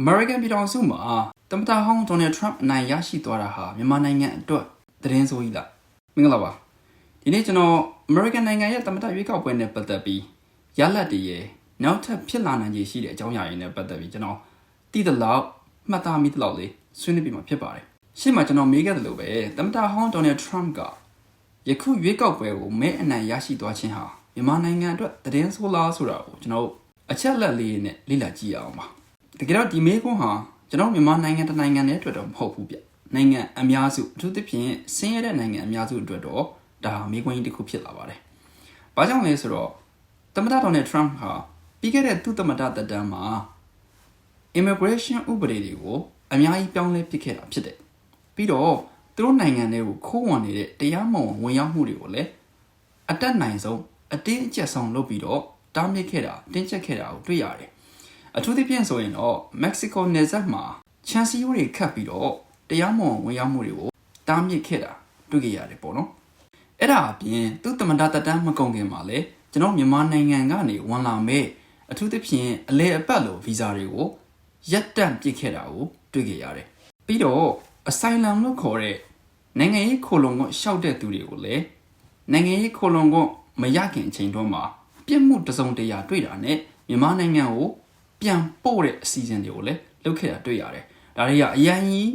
American ပြည်ထောင်စုမှာသမ္မတဟောင်း Donald Trump အနိုင်ရရှိသွားတာဟာမြန်မာနိုင်ငံအတွက်သတင်းဆိုးကြီးလားမင်္ဂလာပါဒီနေ့ကျွန်တော် American နိုင်ငံရဲ့သမ္မတရွေးကောက်ပွဲနဲ့ပတ်သက်ပြီးရလဒ်တွေရဲ့နောက်ထပ်ဖြစ်လာနိုင်ခြေရှိတဲ့အကြောင်းအရာတွေနဲ့ပတ်သက်ပြီးကျွန်တော်သိသလောက်မှတ်သားမိသလောက်လေးဆွေးနွေးပြမှာဖြစ်ပါတယ်ရှေ့မှာကျွန်တော်မေးခဲ့သလိုပဲသမ္မတဟောင်း Donald Trump ကယခုရွေးကောက်ပွဲကိုမဲအနိုင်ရရှိသွားခြင်းဟာမြန်မာနိုင်ငံအတွက်သတင်းဆိုးလားဆိုတာကိုကျွန်တော်အချက်လက်လေးနဲ့လေ့လာကြည့်ရအောင်ပါ တကယ်တော့ဒီမေးခွန်းဟာကျွန်တော်မြန်မာနိုင်ငံတစ်နိုင်ငံနဲ့အတွက်တော့မဟုတ်ဘူးဗျနိုင်ငံအများစုအထူးသဖြင့်ဆင်းရဲတဲ့နိုင်ငံအများစုအတွက်တော့ဒါမေးခွန်းကြီးတစ်ခုဖြစ်လာပါတယ်။ဘာကြောင့်လဲဆိုတော့သမ္မတဒေါ်နယ်ထရန့်ဟာပြီးခဲ့တဲ့သူ့သမ္မတသက်တမ်းမှာ immigration ဥပဒေတွေကိုအများကြီးပြောင်းလဲပစ်ခဲ့တာဖြစ်တယ်။ပြီးတော့သူတို့နိုင်ငံတွေကိုခိုးဝင်နေတဲ့တရားမဝင်ဝင်ရောက်မှုတွေကိုလည်းအတက်နိုင်ဆုံးအတင်းအကျပ်ဆုံးလုပ်ပြီးတော့တားမြစ်ခဲ့တာတင်းကျပ်ခဲ့တာကိုတွေ့ရတယ်။ အထူးသဖြင့်ဆိုရင်တော့မက္ကဆီကိုနယ်စပ်မှာချန်စီယိုတွေခတ်ပြီးတော့တရားမဝင်ဝင်ရောက်မှုတွေကိုတားမြစ်ခဲ့တာတွေ့ကြရတယ်ပေါ့နော်အဲ့ဒါအပြင်သူ့တမန်တတန်းမကုန်ခင်မှာလေကျွန်တော်မြန်မာနိုင်ငံကနေဝန်လာမဲ့အထူးသဖြင့်အလဲအပတ်လိုဗီဇာတွေကိုရက်တန့်ပစ်ခဲ့တာကိုတွေ့ကြရတယ်ပြီးတော့အဆိုင်လမ်လို့ခေါ်တဲ့နိုင်ငံရေးခိုလုံကရှောက်တဲ့သူတွေကိုလည်းနိုင်ငံရေးခိုလုံကမရခင်အချိန်တုန်းမှာပြစ်မှုတစုံတရာတွေ့တာနဲ့မြန်မာနိုင်ငံကို ပြန်ပို့တဲ့အစီအစဉ်တွေကိုလည်းလုပ်ခဲ့တာတွေ့ရတယ်။ဒါတွေကအရင်ကြီး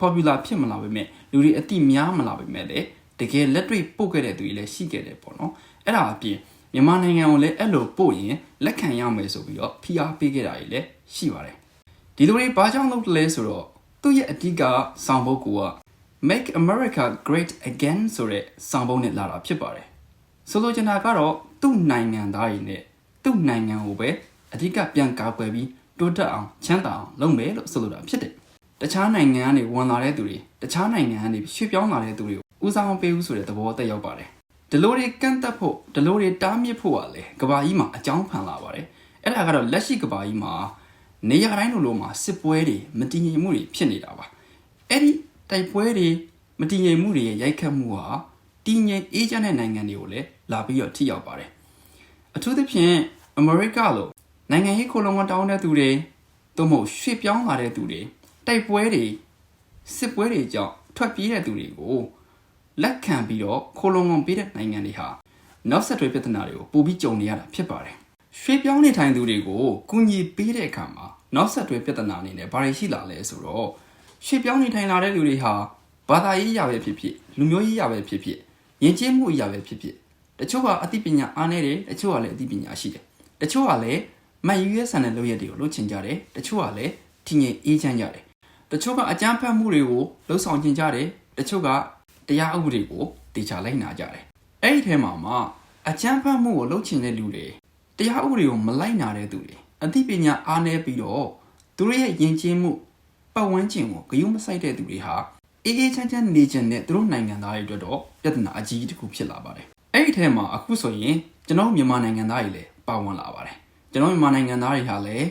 popular ဖြစ်မလာပေမဲ့လူတွေအတိများမလာပေမဲ့လည်းတကယ်လက်တွေ့ပို့ခဲ့တဲ့သူတွေလည်းရှိခဲ့တယ်ပေါ့နော်။အဲ့ဒါအပြင်မြန်မာနိုင်ငံကိုလည်းအဲ့လိုပို့ရင်လက်ခံရမယ်ဆိုပြီးတော့ဖိအားပေးခဲ့တာတွေလည်းရှိပါတယ်။ဒီလူတွေဘာကြောင့်လုပ်လဲဆိုတော့သူ့ရဲ့အဓိကဆောင်ပုဒ်က Make America Great Again ဆိုတဲ့ဆောင်ပုဒ်နဲ့လာတာဖြစ်ပါတယ်။ဆိုလိုချင်တာကတော့သူ့နိုင်ငံသားတွေနဲ့သူ့နိုင်ငံကိုပဲ အဓိကပြန်ကာကွယ်ပြီးတိုးတက်အောင်ချမ်းသာအောင်လုပ်မယ်လို့ဆိုလိုတာဖြစ်တယ်။တခြားနိုင်ငံကနေဝင်လာတဲ့သူတွေတခြားနိုင်ငံကနေရွှေ့ပြောင်းလာတဲ့သူတွေကိုဦးစားမပေးဘူးဆိုတဲ့သဘောတက်ရောက်ပါတယ်။ဒီလိုတွေကန့်သက်ဖို့ဒီလိုတွေတားမြစ်ဖို့ကလည်းကဘာကြီးမှာအကြောင်းဖန်လာပါတယ်။အဲ့ဒါကတော့လက်ရှိကဘာကြီးမှာနေရာတိုင်းလိုလိုမှာစစ်ပွဲတွေမတည်ငြိမ်မှုတွေဖြစ်နေတာပါ။အဲ့ဒီတိုက်ပွဲတွေမတည်ငြိမ်မှုတွေရဲ့ရိုက်ခတ်မှုဟာတည်ငြိမ်အေးချမ်းတဲ့နိုင်ငံတွေကိုလည်းလာပြီးတော့ထိရောက်ပါတယ်။အထူးသဖြင့်အမေရိကလို နိုင်ငံရေးခိုလုံကတောင်းတဲ့သူတွေသို့မဟုတ်ရွှေ့ပြောင်းလာတဲ့သူတွေတိုက်ပွဲတွေစစ်ပွဲတွေကြောင့်ထွက်ပြေးတဲ့သူတွေကိုလက်ခံပြီးတော့ခိုလုံဝင်ပေးတဲ့နိုင်ငံတွေဟာနောက်ဆက်တွဲပြဿနာတွေကိုပိုပြီးကြုံနေရတာဖြစ်ပါတယ်။ရွှေ့ပြောင်းနေထိုင်သူတွေကိုကူညီပေးတဲ့အခါမှာနောက်ဆက်တွဲပြဿနာအနေနဲ့ဘာတွေရှိလာလဲဆိုတော့ရွှေ့ပြောင်းနေထိုင်လာတဲ့လူတွေဟာဘာသာရေးအရာပဲဖြစ်ဖြစ်လူမျိုးရေးအရာပဲဖြစ်ဖြစ်ယဉ်ကျေးမှုအရာပဲဖြစ်ဖြစ်တချို့ကအသိပညာအားနည်းတယ်တချို့ကလည်းအသိပညာရှိတယ်တချို့ကလည်း မတ်ယူရဲဆန်တဲ့လုပ်ရက်တွေကိုလုပ်ချင်ကြတယ်တချို့ကလည်းတည်ငြိမ်အေးချမ်းကြတယ်တချို့ကအကြမ်းဖက်မှုတွေကိုလှုပ်ဆောင်ချင်ကြတယ်တချို့ကတရားဥပဒေကိုတေချာလိုက်နာကြတယ်အဲ့ဒီထဲမှာမှအကြမ်းဖက်မှုကိုလုပ်ချင်တဲ့လူတွေတရားဥပဒေကိုမလိုက်နာတဲ့သူတွေအသိပညာအားနည်းပြီးတော့သူတို့ရဲ့ယဉ်ကျေးမှုပတ်ဝန်းကျင်ကိုဂရုမစိုက်တဲ့သူတွေဟာအေးအေးချမ်းချမ်းနေကျင်တဲ့သူတို့နိုင်ငံသားတွေအတွက်တော့ပြဿနာအကြီးတစ်ခုဖြစ်လာပါတယ်အဲ့ဒီထဲမှာအခုဆိုရင်ကျွန်တော်မြန်မာနိုင်ငံသားတွေလည်းပါဝင်လာပါတယ် ကျွန်တော်မြန်မာနိုင်ငံသားတွေဟာလည်း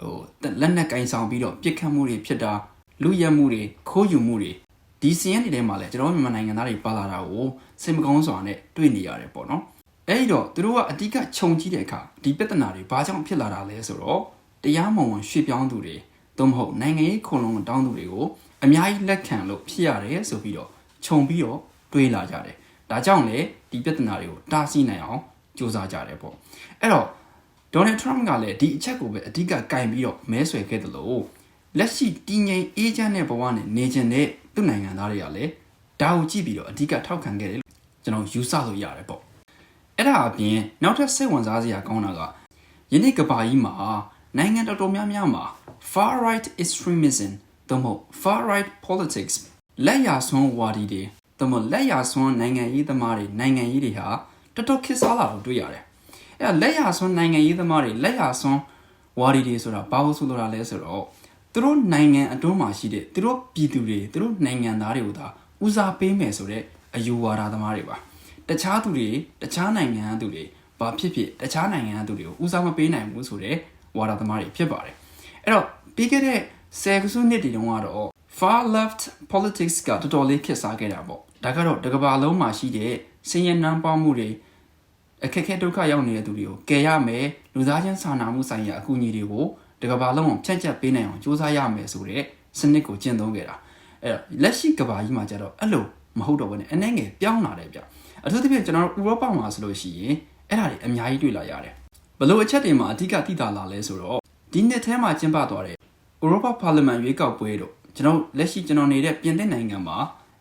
ဟိုလက်နက်ကင်ဆောင်ပြီးတော့ပြစ်ခတ်မှုတွေဖြစ်တာလူရက်မှုတွေခိုးယူမှုတွေဒီစီရင်တွေထဲမှာလည်းကျွန်တော်မြန်မာနိုင်ငံသားတွေပါလာတာကိုစိတ်မကောင်းစွာနဲ့တွေ့နေရတယ်ပေါ့နော်အဲ့ဒီတော့သူတို့ကအဓိကခြုံကြည့်တဲ့အခါဒီပြဿနာတွေဘာကြောင့်ဖြစ်လာတာလဲဆိုတော့တရားမဝင်ရွှေ့ပြောင်းသူတွေသို့မဟုတ်နိုင်ငံရေးခုံလုံးတောင်းသူတွေကိုအများကြီးလက်ခံလို့ဖြစ်ရတယ်ဆိုပြီးတော့ခြုံပြီးတော့တွေးလာကြတယ်ဒါကြောင့်လေဒီပြဿနာတွေကိုတားဆီးနိုင်အောင်စူးစမ်းကြတယ်ပေါ့အဲ့တော့ ဒေါ်နယ်ထရမ့်ကလည်းဒီအချက်ကိုပဲအဓိကကင်ပြီးတော့မဲဆွယ်ခဲ့တယ်လို့လက်ရှိတည်ငြိမ်အေးချမ်းတဲ့ဘဝနဲ့နေကျင်တဲ့သူ့နိုင်ငံသားတွေကလည်းဒါကိုကြည့်ပြီးတော့အဓိကထောက်ခံခဲ့တယ်လို့ကျွန်တော်ယူဆလို့ရတယ်ပေါ့အဲ့ဒါအပြင်နောက်ထပ်စိတ်ဝင်စားစရာကောင်းတာကယနေ့ကဘာကြီးမှာနိုင်ငံတော်တော်များများမှာ far right extremism သို့မဟုတ် far right politics လက်ရဆွမ်းဝါဒီတွေသို့မဟုတ်လက်ရဆွမ်းနိုင်ငံရေးသမားတွေနိုင်ငံရေးတွေဟာတော်တော်ခစ်စားလာလို့တွေ့ရတယ် အဲ့လက်ရဆွမ်းနိုင်ငံရေးသမားတွေလက်ရဆွမ်းဝါဒီတွေဆိုတာဘာလို့ဆိုလိုတာလဲဆိုတော့သူတို့နိုင်ငံအတွင်းမှာရှိတဲ့သူတို့ပြည်သူတွေသူတို့နိုင်ငံသားတွေကိုသာဦးစားပေးမယ်ဆိုတဲ့အယူဝါဒသမားတွေပါတခြားသူတွေတခြားနိုင်ငံသူတွေဘာဖြစ်ဖြစ်တခြားနိုင်ငံသူတွေကိုဦးစားမပေးနိုင်ဘူးဆိုတဲ့ဝါဒသမားတွေဖြစ်ပါတယ်အဲ့တော့ပြီးခဲ့တဲ့ဆယ်စုနှစ်တည်တုန်းကတော့ far left politics ကတော်တော်လေးခက်စားခဲ့တာပေါ့ဒါကတော့တကဘာလုံးမှာရှိတဲ့စင်ရနံပေါင်းမှုတွေ အခက်အခဲဒုက္ခရောက်နေတဲ့သူတွေကိုကယ်ရမယ်လူသားချင်းစာနာမှုဆိုင်ရာအကူအညီတွေကိုတကဘာလုံးကိုဖြန့်ကျက်ပေးနိုင်အောင်စူးစမ်းရမယ်ဆိုတဲ့စနစ်ကိုကျင့်သုံးခဲ့တာအဲ့တော့လက်ရှိကဘာကြီးမှာကျတော့အဲ့လိုမဟုတ်တော့ဘူးねအနေငယ်ပြောင်းလာတယ်ဗျအထူးသဖြင့်ကျွန်တော်တို့ဥရောပမှာဆိုလို့ရှိရင်အဲ့ဒါတွေအများကြီးတွေ့လာရတယ်ဘလို့အချက်တွေမှာအဓိကသိတာလာလဲဆိုတော့ဒီနှစ်ထဲမှာကျင်းပသွားတဲ့ဥရောပပါလီမန်ရွေးကောက်ပွဲတို့ကျွန်တော်လက်ရှိကျွန်တော်နေတဲ့ပြင်သစ်နိုင်ငံမှာ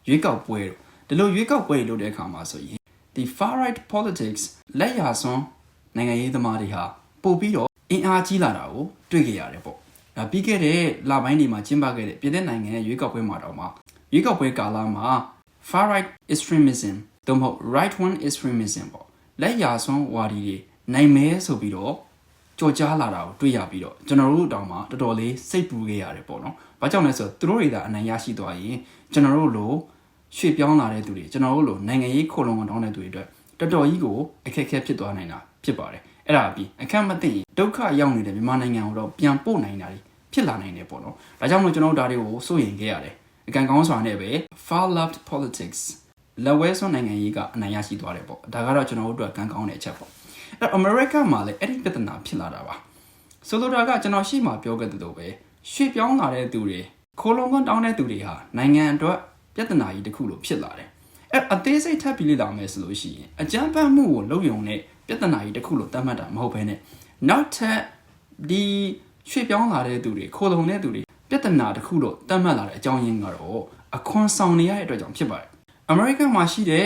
ရွေးကောက်ပွဲတို့ဒီလိုရွေးကောက်ပွဲတွေလုပ်တဲ့အခါမှာဆိုရင် ဒီ far right politics လက်ရာစွန်းနိုင်ငံရေးသမားတွေဟာပို့ပြီးတော့အင်အားကြီးလာတာကိုတွေ့ကြရတယ်ပေါ့ဒါပြီးခဲ့တဲ့လပိုင်းတွေမှာကျင်းပခဲ့တဲ့ပြင်သစ်နိုင်ငံရဲ့ရွေးကောက်ပွဲမှာတော့မှရွေးကောက်ပွဲကာလမှာ far right extremism သို့မဟုတ် right wing extremism ပေါ့လက်ရာစွန်းဝါဒီတွေနိုင်မဲဆိုပြီးတော့ကြော်ကြားလာတာကိုတွေ့ရပြီးတော့ကျွန်တော်တို့တောင်မှတော်တော်လေးစိတ်ပူခဲ့ရတယ်ပေါ့နော်။ဘာကြောင့်လဲဆိုတော့သူတို့တွေသာအနိုင်ရရှိသွားရင်ကျွန်တော်တို့လို ရွှေ့ပြောင်းလာတဲ့သူတွေကျွန်တော်တို့လိုနိုင်ငံရေးခိုလုံတောင်းတဲ့သူတွေအတွက်တော်တော်ကြီးကိုအခက်အခဲဖြစ်သွားနိုင်တာဖြစ်ပါတယ်။အဲ့ဒါအပြင်အခက်မသိရင်ဒုက္ခရောက်နေတဲ့မြန်မာနိုင်ငံကိုတော့ပြန်ပို့နိုင်တာတွေဖြစ်လာနိုင်တယ်ပေါ့နော်။ဒါကြောင့်မလို့ကျွန်တော်တို့ဒါတွေကိုစိုးရင်ခဲ့ရတယ်။အကန့်ကောင်းစွာနဲ့ပဲ far left politics လက်ဝဲစွန်းနိုင်ငံရေးကအနိုင်ရရှိသွားတယ်ပေါ့ဒါကတော့ကျွန်တော်တို့အတွက်ကံကောင်းတဲ့အချက်ပေါ့အဲ့အမေရိကမှာလည်းအဲ့ဒီပြဿနာဖြစ်လာတာပါဆိုလိုတာကကျွန်တော်ရှေ့မှာပြောခဲ့သလိုပဲရွှေ့ပြောင်းလာတဲ့သူတွေခိုးလုံကွန်းတောင်းတဲ့သူတွေဟာနိုင်ငံအတွက် ပြဿနာကြီးတစ်ခုလိုဖြစ်လာတယ်အဲ့အသေးစိတ်ထပ်ပြီးလေ့လာမယ်ဆိုလို့ရှိရင်အကြမ်းဖက်မှုကိုလုပ်ယုံနဲ့ပြဿနာကြီးတစ်ခုလိုသတ်မှတ်တာမဟုတ်ဘဲနဲ့နောက်ထပ်ဒီရွှေ့ပြောင်းလာတဲ့သူတွေခိုးလုံတဲ့သူတွေပြဿနာတစ်ခုလိုသတ်မှတ်လာတဲ့အကြောင်းရင်းကတော့အခွန်ဆောင်နေရတဲ့အတွက်ကြောင့်ဖြစ်ပါတယ်အမေရိကန်မှာရှိတဲ့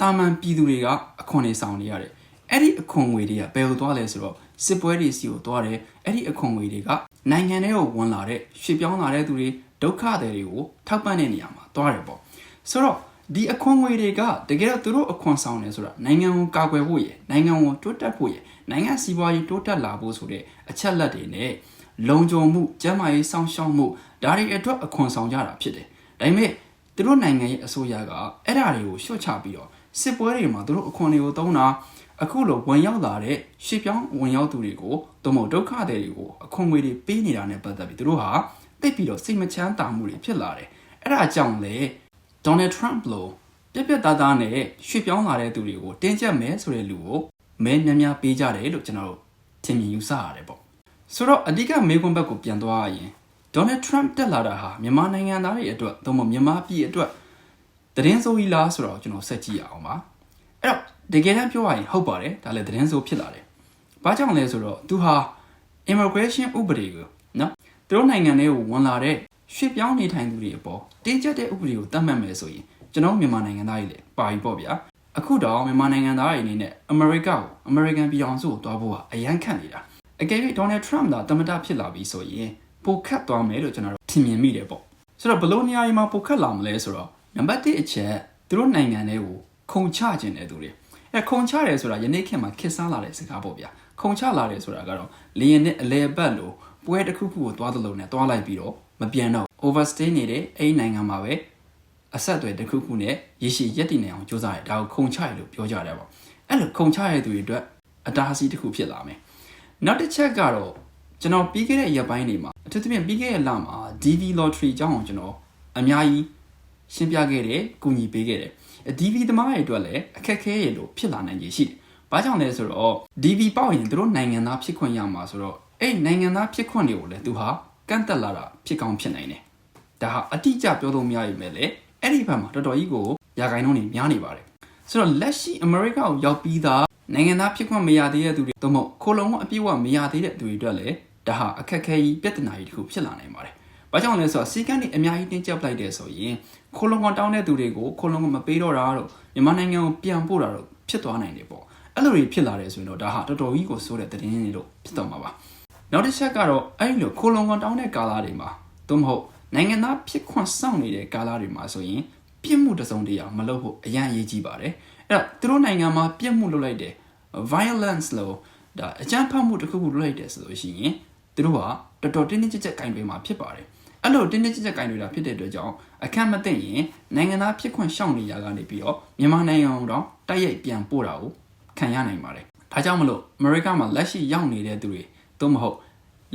တာမန်ပြည်သူတွေကအခွန်တွေဆောင်နေရတယ်အဲ့ဒီအခွန်ငွေတွေကဘယ်ကိုသွားလဲဆိုတော့စစ်ပွဲတွေစီကိုသွားတယ်အဲ့ဒီအခွန်ငွေတွေကနိုင်ငံတွေကိုဝင်လာတဲ့ရွှေ့ပြောင်းလာတဲ့သူတွေ ဒုက္ခတွေတွေကိုထောက်ပံ့တဲ့နေရာမှာသွားတယ်ပေါ့ဆိုတော့ဒီအခွန်ငွေတွေကတကယ်တော့သူတို့အခွန်ဆောင်တယ်ဆိုတာနိုင်ငံကိုကာကွယ်ဖို့ရယ်နိုင်ငံကိုတိုးတက်ဖို့ရယ်နိုင်ငံစီးပွားရေးတိုးတက်လာဖို့ဆိုတဲ့အချက်လက်တွေနဲ့လုံခြုံမှုကျန်းမာရေးစောင့်ရှောက်မှုဒါတွေအတွက်အခွန်ဆောင်ကြတာဖြစ်တယ်ဒါပေမဲ့သူတို့နိုင်ငံရဲ့အစိုးရကအဲ့ဓာတွေကိုရှော့ချပြီးတော့စစ်ပွဲတွေမှာသူတို့အခွန်တွေကိုတုံးတာအခုလိုဝင်ရောက်လာတဲ့ရှေ့ပြောင်းဝင်ရောက်သူတွေကိုသို့မဟုတ်ဒုက္ခတွေတွေကိုအခွန်ငွေတွေပေးနေတာနဲ့ပတ်သက်ပြီးသူတို့ဟာ တိတ်ပြီးတော့စိတ်မချမ်းသာမှုတွေဖြစ်လာတယ်အဲ့ဒါကြောင့်လေဒေါ်နယ်ထရန့်လိုပြက်ပြက်သားသားနဲ့ရွှေ့ပြောင်းလာတဲ့သူတွေကိုတင်းကျပ်မယ်ဆိုတဲ့လူကိုမဲများများပေးကြတယ်လို့ကျွန်တော်တို့ထင်မြင်ယူဆရတယ်ပေါ့ဆိုတော့အဓိကမေကွန်ဘက်ကိုပြန်သွားရရင်ဒေါ်နယ်ထရန့်တက်လာတာဟာမြန်မာနိုင်ငံသားတွေအတွက်သို့မဟုတ်မြန်မာပြည်အတွက်သတင်းစိုးကြီးလားဆိုတော့ကျွန်တော်ဆက်ကြည့်ရအောင်ပါအဲ့တော့တကယ်တမ်းပြောရရင်ဟုတ်ပါတယ်ဒါလည်းသတင်းစိုးဖြစ်လာတယ်ဘာကြောင့်လဲဆိုတော့သူဟာ immigration ဥပဒေကိုနော်သူ တို့နိုင်ငံတွေကိုဝင်လာတဲ့ရွှေ့ပြောင်းနေထိုင်သူတွေအပေါ်တင်းကျပ်တဲ့ဥပဒေကိုတတ်မှတ်မယ်ဆိုရင်ကျွန်တော်မြန်မာနိုင်ငံသားတွေလည်းပါပြီပေါ့ဗျာအခုတော့မြန်မာနိုင်ငံသားတွေအနေနဲ့အမေရိကကိုအမေရိကန်ပြည်အောင်စုကိုတွားဖို့ကအရန်ခန့်နေတာအကယ်၍ဒေါ်နယ်ထရမ့်သာတမတဖြစ်လာပြီဆိုရင်ပိုခတ်သွားမယ်လို့ကျွန်တော်တို့ထင်မြင်မိတယ်ပေါ့ဆိုတော့ဘလို့နေရာကြီးမှာပိုခတ်လာမလဲဆိုတော့နံပါတ်1အချက်သူတို့နိုင်ငံတွေကိုခုံချခြင်းတဲ့သူတွေအဲခုံချတယ်ဆိုတာယနေ့ခေတ်မှာခစ်စားလာတဲ့စကားပေါ့ဗျာခုံချလာတယ်ဆိုတာကတော့လေရင်နဲ့အလဲပတ်လို့ ပွဲတစ်ခုခုကိုသွားသလိုနဲ့သွားလိုက်ပြီးတော့မပြန်တော့ overstay နေတဲ့အဲ့ဒီနိုင်ငံမှာပဲအဆက်အသွယ်တစ်ခုခုနဲ့ရရှိရက်တည်နေအောင်ကြိုးစားရတယ်ဒါကိုခုံချရလို့ပြောကြတယ်ပေါ့အဲ့လိုခုံချရတဲ့သူတွေအတွက်အတားအဆီးတစ်ခုဖြစ်လာမယ်နောက်တစ်ချက်ကတော့ကျွန်တော်ပြီးခဲ့တဲ့ရက်ပိုင်းတွေမှာအထူးသဖြင့်ပြီးခဲ့တဲ့လမှာ DV lottery အကြောင်းကိုကျွန်တော်အများကြီးရှင်းပြခဲ့တယ်၊ကူညီပေးခဲ့တယ်။ DV သမားတွေအတွက်လည်းအခက်အခဲရလို့ဖြစ်လာနိုင်ခြေရှိတယ်။ဘာကြောင့်လဲဆိုတော့ DV ပေါက်ရင်သူတို့နိုင်ငံသားဖြစ်ခွင့်ရမှာဆိုတော့ အဲ့နိုင်ငံသားဖြစ်ခွင့်တွေကိုလည်းသူဟာကန့်တက်လာတာဖြစ်ကောင်းဖြစ်နိုင်တယ်။ဒါဟာအတိအကျပြောလို့မရရင်လည်းအဲ့ဒီဘက်မှာတော်တော်ကြီးကိုရာဂိုင်းလုံးတွေများနေပါတယ်။ဆိုတော့လက်ရှိအမေရိကကိုရောက်ပြီးသားနိုင်ငံသားဖြစ်ခွင့်မရသေးတဲ့သူတွေသို့မဟုတ်ခိုလုံအပြည့်အဝမရသေးတဲ့သူတွေအတွက်လည်းဒါဟာအခက်အခဲကြီးပြဿနာကြီးတစ်ခုဖြစ်လာနိုင်ပါတယ်။ဘာကြောင့်လဲဆိုတော့စီကန်းတွေအများကြီးတင်းကျပ်လိုက်တယ်ဆိုရင်ခိုလုံကောင်တောင်းတဲ့သူတွေကိုခိုလုံကမပေးတော့တာတော့မြန်မာနိုင်ငံကိုပြန်ပို့တာတော့ဖြစ်သွားနိုင်တယ်ပေါ့။အဲ့လိုတွေဖြစ်လာတယ်ဆိုရင်တော့ဒါဟာတော်တော်ကြီးကိုဆိုးတဲ့သတင်းတွေလို့ဖြစ်တော့မှာပါ။ နောက်တစ်ချက်ကတော့အဲ့လိုခိုလုံကောင်တောင်းတဲ့ကာလတွေမှာသို့မဟုတ်နိုင်ငံသားဖြစ်ခွင့်စောင့်နေတဲ့ကာလတွေမှာဆိုရင်ပြစ်မှုတစုံတရာမလုပ်ဖို့အရန်အရေးကြီးပါတယ်။အဲ့တော့သူတို့နိုင်ငံမှာပြစ်မှုလုပ်လိုက်တယ် violence လို့ဒါအကြမ်းဖက်မှုတစ်ခုခုလုပ်လိုက်တယ်ဆိုလို့ရှိရင်သူတို့ကတော်တော်တင်းတင်းကြပ်ကြပ်ကင်တွေမှာဖြစ်ပါတယ်အဲ့လိုတင်းတင်းကြပ်ကြပ်ကင်တွေတာဖြစ်တဲ့အတွက်ကြောင့်အခက်မသိရင်နိုင်ငံသားဖြစ်ခွင့်ရှောင်နေရကနေပြီးတော့မြန်မာနိုင်ငံတော့တိုက်ရိုက်ပြန်ပို့တာကိုခံရနိုင်ပါတယ်ဒါကြောင့်မလို့အမေရိကမှာလက်ရှိရောက်နေတဲ့သူတွေသို့မဟုတ်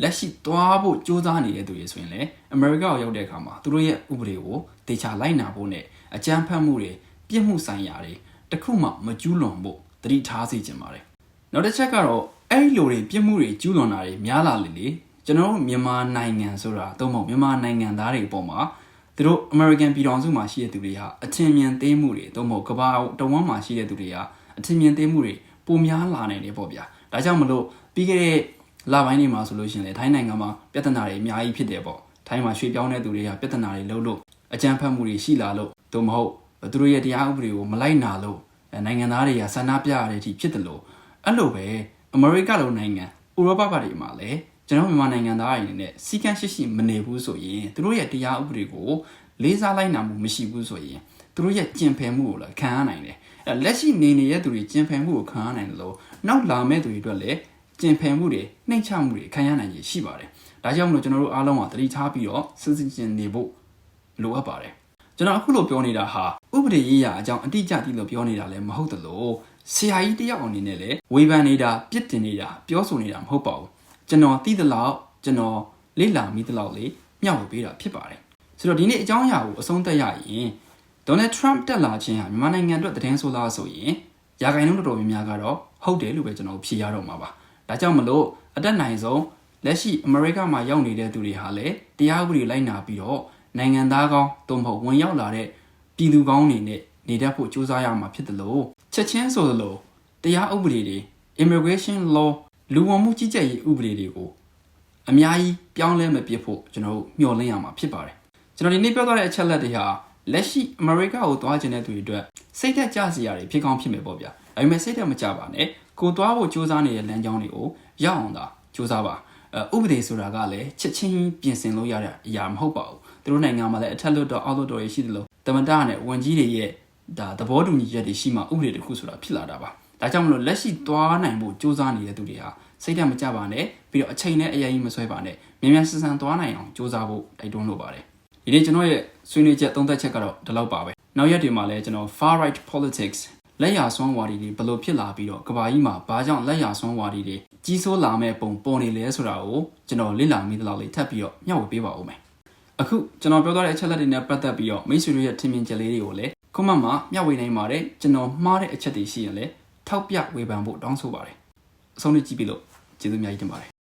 လက်ရှိသွားဖို့စ조사နေတဲ့သူတွေဆိုရင်လည်းအမေရိကကိုရောက်တဲ့အခါမှာသူတို့ရဲ့ဥပဒေကိုတေချာလိုက်နာဖို့နဲ့အကြမ်းဖက်မှုတွေပြစ်မှုဆိုင်ရာတွေတခုမှမကျူးလွန်ဖို့တတိထားစေချင်ပါတယ်နောက်တစ်ချက်ကတော့အဲ့ဒီလိုတွေပြစ်မှုတွေကျူးလွန်တာတွေများလာလေလေကျကျွန်တော်တို့မြန်မာနိုင်ငံဆိုတာသို့မဟုတ်မြန်မာနိုင်ငံသားတွေအပေါ်မှာသူတို့ American ပြည်တော်စုမှာရှိတဲ့သူတွေဟာအထင်မြင်သေးမှုတွေသို့မဟုတ်ကမ္ဘာတဝန်းမှာရှိတဲ့သူတွေဟာအထင်မြင်သေးမှုတွေပိုများလာနိုင်တယ်ပေါ့ဗျာဒါကြောင့်မလို့ပြီးခဲ့တဲ့ လပိုင်းတွေမှာဆိုလို့ရှိရင်လေထိုင်းနိုင်ငံမှာပြဿနာတွေအများကြီးဖြစ်တယ်ပေါ့ထိုင်းမှာရွှေ့ပြောင်းတဲ့သူတွေကပြဿနာတွေလုပ်လို့အကြမ်းဖက်မှုတွေရှိလာလို့သို့မဟုတ်သူတို့ရဲ့တရားဥပဒေကိုမလိုက်နာလို့အဲနိုင်ငံသားတွေကဆန္ဒပြရတဲ့အထိဖြစ်တယ်လို့အဲ့လိုပဲအမေရိကလိုနိုင်ငံဥရောပဘာတွေမှာလည်းကျွန်တော်မြန်မာနိုင်ငံသားတွေအနေနဲ့စီကံရှိရှိမနေဘူးဆိုရင်သူတို့ရဲ့တရားဥပဒေကိုလေးစားလိုက်နာမှုမရှိဘူးဆိုရင်သူတို့ရဲ့ကျင့်ဖယ်မှုကိုလည်းခံရနိုင်တယ်အဲလက်ရှိနေနေတဲ့သူတွေကျင့်ဖယ်မှုကိုခံရနိုင်တယ်လို့နောက်လာမဲ့သူတွေအတွက်လည်း ကျင့်ဖယ်မှုတွေနှိမ့်ချမှုတွေခံရနိုင်ရရှိပါတယ်ဒါကြောင့်မလို့ကျွန်တော်တို့အားလုံးကသတိထားပြီးတော့စစ်စစ်ကျင်နေဖို့လိုအပ်ပါတယ်ကျွန်တော်အခုလိုပြောနေတာဟာဥပဒေရေးရာအကြောင်းအတိအကျသိလို့ပြောနေတာလည်းမဟုတ်သလိုဆရာကြီးတယောက်အနေနဲ့လည်းဝေဖန်နေတာပြစ်တင်နေတာပြောဆိုနေတာမဟုတ်ပါဘူးကျွန်တော်သိသလောက်ကျွန်တော်လေ့လာမိသလောက်လေးမျှဝေပေးတာဖြစ်ပါတယ်ဆိုတော့ဒီနေ့အကြောင်းအရာကိုအဆုံးသတ်ရရင်ဒေါ်နယ်ထရမ့်တက်လာခြင်းဟာမြန်မာနိုင်ငံအတွက်သတင်းဆိုလားဆိုရင်ရာဂိုင်နှုန်းတော်တော်များများကတော့ဟုတ်တယ်လို့ပဲကျွန်တော်ဖြေရတော့မှာပါ ဒါကြောင့်မလို့အတက်နိုင်ဆုံးလက်ရှိအမေရိကမှာရောက်နေတဲ့သူတွေဟာလည်းတရားဥပဒေလိုက်နာပြီးတော့နိုင်ငံသားကောင်းသို့မဟုတ်ဝင်ရောက်လာတဲ့ပြည်သူကောင်းတွေနဲ့နေတတ်ဖို့ကြိုးစားရမှာဖြစ်တယ်လို့ချက်ချင်းဆိုသလိုတရားဥပဒေတွေ immigration law လူဝင်မှုကြီးကြပ်ရေးဥပဒေတွေကိုအများကြီးပြောင်းလဲမပြစ်ဖို့ကျွန်တော်တို့မျှော်လင့်ရမှာဖြစ်ပါတယ်ကျွန်တော်ဒီနေ့ပြောသွားတဲ့အချက်လက်တွေဟာလက်ရှိအမေရိကကိုသွားကျင်တဲ့သူတွေအတွက်စိတ်သက်ကြစရာတွေဖြစ်ကောင်းဖြစ်မယ်ပေါ့ဗျာဒါပေမဲ့စိတ်သက်မကြပါနဲ့ ကိုသွားဖို့စူးစမ်းနေတဲ့လမ်းကြောင်းတွေကိုရောက်အောင်သာစူးစမ်းပါအဲဥပဒေဆိုတာကလည်းချက်ချင်းပြင်ဆင်လို့ရတဲ့အရာမဟုတ်ပါဘူးသူတို့နိုင်ငံမှာလည်းအထက်လွတ်တော်အောက်လွတ်တော်တွေရှိတယ်လို့တမန်တော်နဲ့ဝန်ကြီးတွေရဲ့ဒါသဘောတူညီချက်တွေရှိမှဥပဒေတစ်ခုဆိုတာဖြစ်လာတာပါဒါကြောင့်မလို့လက်ရှိသွားနိုင်ဖို့စူးစမ်းနေတဲ့သူတွေဟာစိတ်ဓာတ်မကြပါနဲ့ပြီးတော့အချိန်နဲ့အရင်ကြီးမဆွဲပါနဲ့မြန်မြန်ဆန်ဆန်သွားနိုင်အောင်စူးစမ်းဖို့တိုက်တွန်းလိုပါတယ်ဒီနေ့ကျွန်တော်ရဲ့ဆွေးနွေးချက်သုံးသပ်ချက်ကတော့ဒီလောက်ပါပဲနောက်ရက်တွေမှာလည်းကျွန်တော် far right politics လက်ရဆွမ်းဝါဒီတွေဘယ်လိုဖြစ်လာပြီးတော့ကဘာကြီးမှာဘာကြောင့်လက်ရဆွမ်းဝါဒီတွေကြီးစိုးလာမဲ့ပုံပေါ်နေလဲဆိုတာကိုကျွန်တော်လေ့လာမိသလောက်လေးထပ်ပြီးတော့မျှဝေပေးပါဦးမယ်အခုကျွန်တော်ပြောသွားတဲ့အချက်လက်တွေနဲ့ပတ်သက်ပြီးတော့မိတ်ဆွေတို့ရဲ့ထင်မြင်ချက်လေးတွေကိုလည်း comment မှာမျှဝေနိုင်ပါတယ်ကျွန်တော်မှားတဲ့အချက်တွေရှိရင်လည်းထောက်ပြဝေဖန်ဖို့တောင်းဆိုပါတယ်အဆုံးထိကြည့်ပြီးလို့ကျေးဇူးအများကြီးတင်ပါတယ်